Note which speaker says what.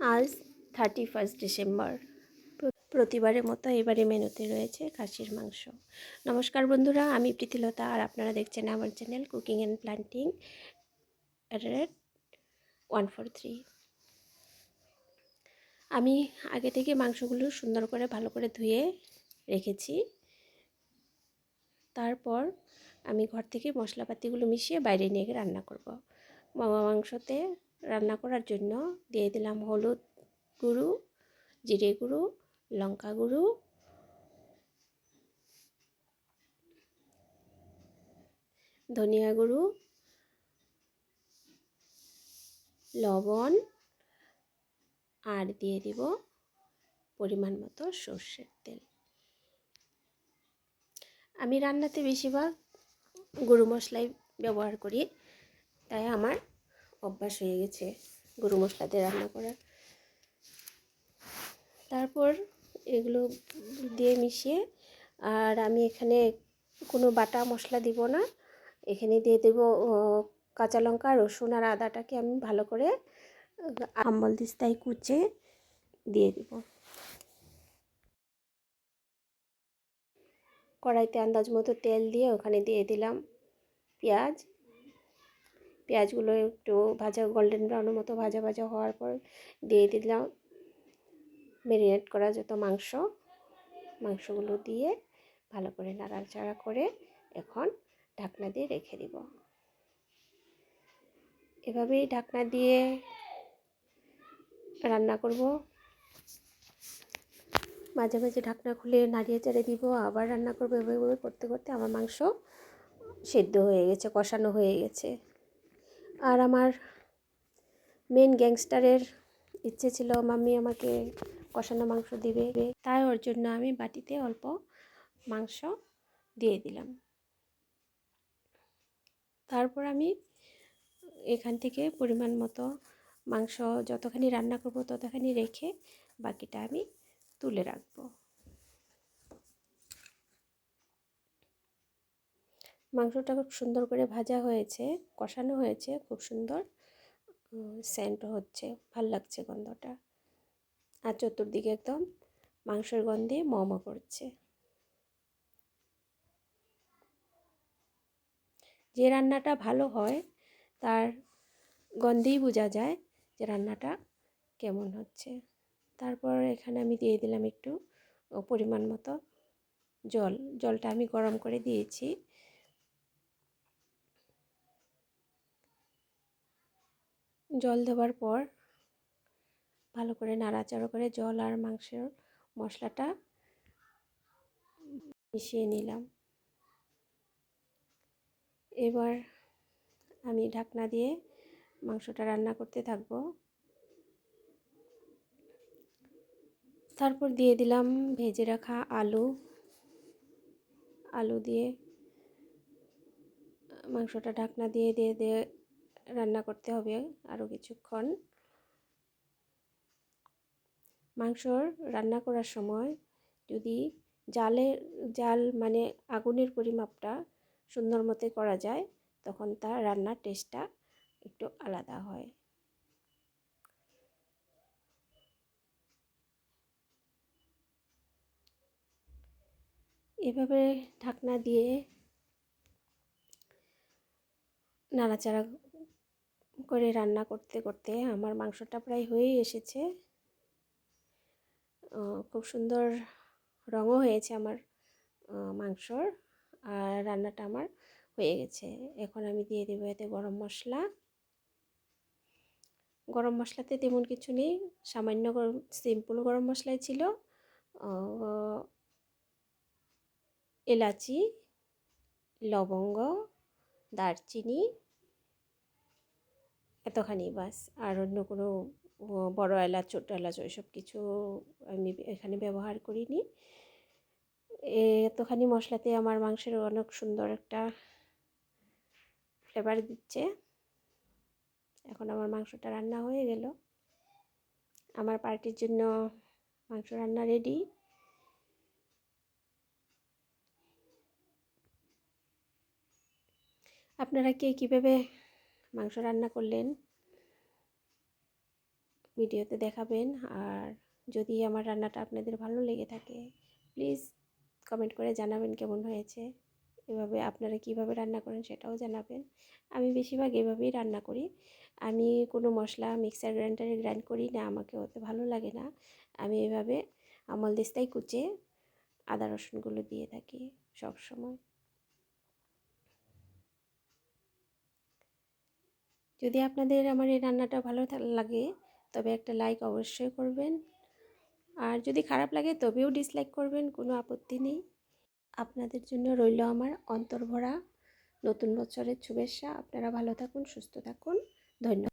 Speaker 1: আজ thirty first December প্রতিবারের মতো এবারে মেনুতে রয়েছে খাসির মাংস। নমস্কার বন্ধুরা, আমি প্রীতিলতা আর আপনারা দেখছেন আমার channel cooking and planting rate one four three. আমি আগে থেকে মাংসগুলো সুন্দর করে, ভালো করে ধুয়ে রেখেছি। তারপর আমি ঘর থেকে মশলাপাতিগুলো মিশিয়ে বাইরে নিয়ে গিয়ে রান্না করব। মামা মাংসতে রান্না করার জন্য দিয়ে দিলাম হলুদ গুঁড়ো, জিরে গুঁড়ো, লঙ্কা গুঁড়ো। ধনিয়া গুঁড়ো। লবণ। আর দিয়ে দিব পরিমাণ মতো সর্ষের তেল। আমি রান্নাতে বেশিরভাগ গরু মশলাই ব্যবহার করি, তাই আমার অভ্যাস হয়ে গেছে গরু মশলা দিয়ে রান্না করার। তারপর এগুলো দিয়ে মিশিয়ে, আর আমি এখানে কোনো বাটা মশলা দিব না। এখানে দিয়ে দেবো কাঁচা লঙ্কা, রসুন আর আদাটাকে আমি ভালো করে আম্বল দিস্তায় কুচে দিয়ে দিব। কড়াইতে আন্দাজ মতো তেল দিয়ে ওখানে দিয়ে দিলাম পেঁয়াজ পেঁয়াজগুলো একটু ভাজা গোল্ডেন ব্রাউনের মতো ভাজা ভাজা হওয়ার পর দিয়ে দিলাম ম্যারিনেট করা যত মাংস। মাংসগুলো দিয়ে ভালো করে নাড়াচাড়া করে এখন ঢাকনা দিয়ে রেখে দিব। এভাবেই ঢাকনা দিয়ে রান্না করব। মাঝে মাঝে ঢাকনা খুলে নাড়িয়ে চাড়িয়ে দিব, আবার রান্না করব। এভাবে করতে করতে আমার মাংস সেদ্ধ হয়ে গেছে, কষানো হয়ে গেছে। আর আমার মেন গ্যাংস্টারের ইচ্ছে ছিল, মাম্মি আমাকে কষানো মাংস দিবে। তাই ওর জন্য আমি বাটিতে অল্প মাংস দিয়ে দিলাম। তারপর আমি এখান থেকে পরিমাণ মতো মাংস যতখানি রান্না করব ততখানি রেখে বাকিটা আমি তুলে রাখব। মাংসটা খুব সুন্দর করে ভাজা হয়েছে, কষানো হয়েছে, খুব সুন্দর সেন্ট হচ্ছে, ভালো লাগছে গন্ধটা। আর চতুর্দিকে একদম মাংসের গন্ধে মম করছে। যে রান্নাটা ভালো হয়, তার গন্ধেই বোঝা যায় যে রান্নাটা কেমন হচ্ছে। তারপর এখানে আমি দিয়ে দিলাম একটু পরিমাণ মতো জল। জলটা আমি গরম করে দিয়েছি। জল দেওয়ার পর ভালো করে নাড়াচাড়া করে জল আর মাংসের মশলাটা মিশিয়ে নিলাম। এবার আমি ঢাকনা দিয়ে মাংসটা রান্না করতে থাকব। তারপর দিয়ে দিলাম ভেজে রাখা আলু। আলু দিয়ে মাংসটা ঢাকনা দিয়ে দিয়ে দিয়ে রান্না করতে হবে আরও কিছুক্ষণ। মাংসর রান্না করার সময় যদি জালের জাল মানে আগুনের পরিমাপটা সুন্দর মতে করা যায়, তখন তার রান্নার টেস্টটা একটু আলাদা হয়। এভাবে ঢাকনা দিয়ে নাড়াচাড়া করে রান্না করতে করতে আমার মাংসটা প্রায় হয়েই এসেছে। খুব সুন্দর রঙও হয়েছে আমার মাংসর আর রান্নাটা আমার হয়ে গেছে। এখন আমি দিয়ে দেবো এতে গরম মশলা। গরম মশলাতে তেমন কিছু নেই, সামান্য গরম সিম্পল গরম মশলাই ছিল। এলাচি, লবঙ্গ, দারচিনি এতখানি বাস। আর অন্য কোনো বড় এলাচ, ছোট এলাচ ওইসব কিছু আমি এখানে ব্যবহার করিনি। এতখানি মশলাতে আমার মাংসের অনেক সুন্দর একটা ফ্লেভার দিচ্ছে। এখন আমার মাংসটা রান্না হয়ে গেল। আমার পার্টির জন্য মাংস রান্না রেডি আপনারা কে, কীভাবে মাংস রান্না করলেন, ভিডিওতে দেখাবেন। আর যদি আমার রান্নাটা আপনাদের ভালো লেগে থাকে প্লিজ কমেন্ট করে জানাবেন কেমন হয়েছে। এভাবে আপনারা কীভাবে রান্না করেন সেটাও জানাবেন। আমি বেশিরভাগ এভাবেই রান্না করি। আমি কোনো মশলা মিক্সার গ্রাইন্ডারে গ্রাইন্ড করি না, আমাকে অত ভালো লাগে না। আমি এভাবে আমল দিস্তাই কুচে আদা রসুনগুলো দিয়ে থাকি সব সময় যদি আপনাদের আমার এই রান্নাটা ভালো লাগে, তবে একটা লাইক অবশ্যই করবেন। আর যদি খারাপ লাগে, তবেও ডিসলাইক করবেন, কোনো আপত্তি নেই। আপনাদের জন্য রইল আমার অন্তর্ভরা। নতুন বছরের শুভেচ্ছা। আপনারা ভালো থাকুন, সুস্থ থাকুন। ধন্যবাদ।